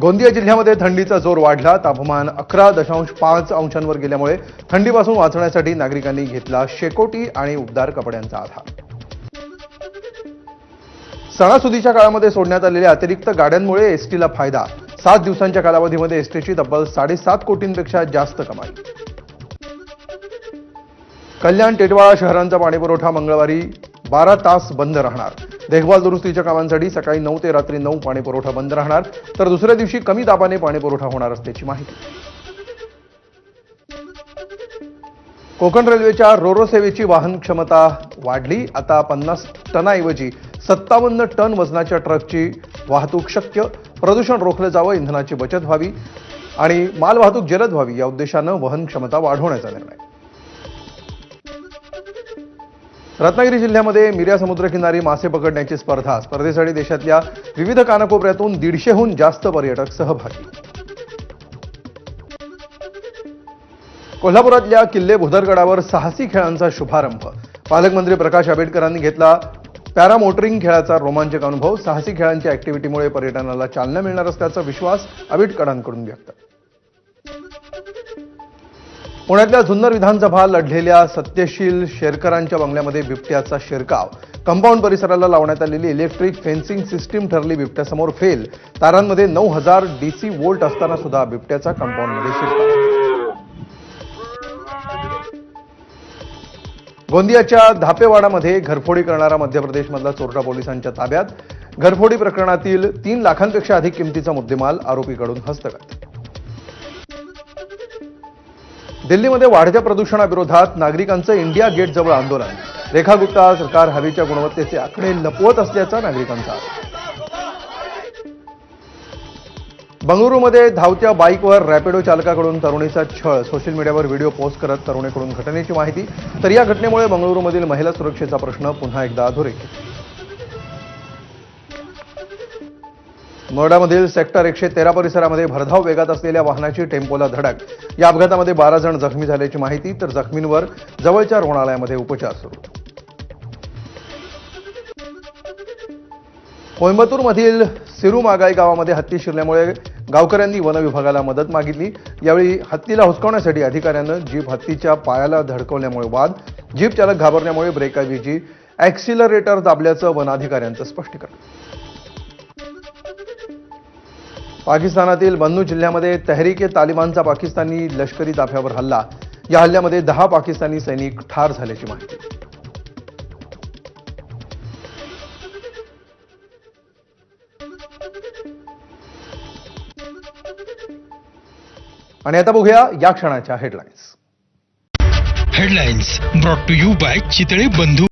गोंदिया जिल्ह्यामध्ये थंडीचा जोर वाढला. तापमान अकरा दशांश पाच अंशांवर गेल्यामुळे थंडीपासून वाचण्यासाठी नागरिकांनी घेतला शेकोटी आणि उबदार कपड्यांचा आधार. सणासुदीच्या काळामध्ये सोडण्यात आलेल्या अतिरिक्त गाड्यांमुळे एसटीला फायदा. सात दिवसांच्या कालावधीमध्ये एसटीची तब्बल साडेसात कोटींपेक्षा जास्त कमाई. कल्याण टेटवाळा शहरांचा पाणीपुरवठा मंगळवारी बारा तास बंद राहणार. देखभाल दुरुस्तीच्या कामांसाठी सकाळी नऊ ते रात्री नऊ पाणीपुरवठा बंद राहणार. तर दुसऱ्या दिवशी कमी दाबाने पाणीपुरवठा होणार असल्याची माहिती. कोकण रेल्वेच्या रोरो सेवेची वाहन क्षमता वाढली. आता पन्नास टनाऐवजी सत्तावन्न टन वजनाच्या ट्रकची वाहतूक शक्य. प्रदूषण रोखलं जावं इंधनाची बचत व्हावी आणि मालवाहतूक जलद व्हावी या उद्देशानं वहन क्षमता वाढवण्याचा निर्णय. रत्नागिरी जिल्ह्यामध्ये मिर्या समुद्रकिनारी मासे पकडण्याची स्पर्धा. स्पर्धेसाठी देशातल्या विविध कानाकोपऱ्यातून दीडशेहून जास्त पर्यटक सहभागी. कोल्हापुरातल्या किल्ले भुदरगडावर साहसी खेळांचा शुभारंभ. पालकमंत्री प्रकाश आंबेडकरांनी घेतला पॅरामोटरिंग खेळाचा रोमांचक अनुभव. साहसी खेळांच्या ऍक्टिव्हिटीमुळे पर्यटनाला चालना मिळणार असल्याचा विश्वास आंबेडकरांकडून व्यक्त. पुण्यातल्या जुन्नर विधानसभा लढलेल्या सत्यशील शेरकरांच्या बंगल्यामध्ये बिबट्याचा शिरकाव. कंपाऊंड परिसराला लावण्यात आलेली इलेक्ट्रिक फेन्सिंग सिस्टीम ठरली बिबट्यासमोर फेल तारांमध्ये नऊ हजार डीसी वोल्ट असताना सुद्धा बिबट्याचा कंपाऊंडमध्ये शिरकाव. गोंदियाच्या धापेवाडामध्ये घरफोडी करणारा मध्य प्रदेशमधला चोरटा पोलिसांच्या ताब्यात. घरफोडी प्रकरणातील तीन लाखांपेक्षा अधिक किमतीचा मुद्देमाल आरोपीकडून हस्तगत. दिल्लीमध्ये वाढत्या प्रदूषणाविरोधात नागरिकांचं इंडिया गेट जवळ आंदोलन. रेखा गुप्ता सरकार हवेच्या गुणवत्तेचे आकडे लपवत असल्याचा नागरिकांचा बंगळुरूमध्ये धावत्या बाईकवर रॅपिडो चालकाकडून तरुणीचा छळ. सोशल मीडियावर व्हिडिओ पोस्ट करत तरुणीकडून घटनेची माहिती. तर या घटनेमुळे बंगळुरूमधील महिला सुरक्षेचा प्रश्न पुन्हा एकदा अधोरेखित. नोएडामधील सेक्टर एकशे तेरा परिसरामध्ये भरधाव वेगात असलेल्या वाहनाची टेम्पोला धडक. या अपघातामध्ये बारा जण जखमी झाल्याची माहिती तर जखमींवर जवळच्या रुग्णालयामध्ये उपचार सुरू. कोइंबतूरमधील सिरुमागाई गावामध्ये हत्ती शिरल्यामुळे गावकऱ्यांनी वन विभागाला मदत मागितली. यावेळी हत्तीला हुसकवण्यासाठी अधिकाऱ्यानं जीप हत्तीच्या पायाला धडकवल्यामुळे वाद जीप चालक घाबरल्यामुळे ब्रेकऐवजी ॲक्सिलरेटर दाबल्याचं वनाधिकाऱ्यांचं स्पष्टीकरण. पाकिस्तानातील बन्नू जिल्ह्यामध्ये तहरीक तालिबानचा पाकिस्तानी लष्करी ताफ्यावर हल्ला. या हल्ल्यामध्ये दहा पाकिस्तानी सैनिक ठार झाल्याची माहिती. आणि आता बघूया या क्षणाच्या headlines headlines brought to you by Chitale Bandhu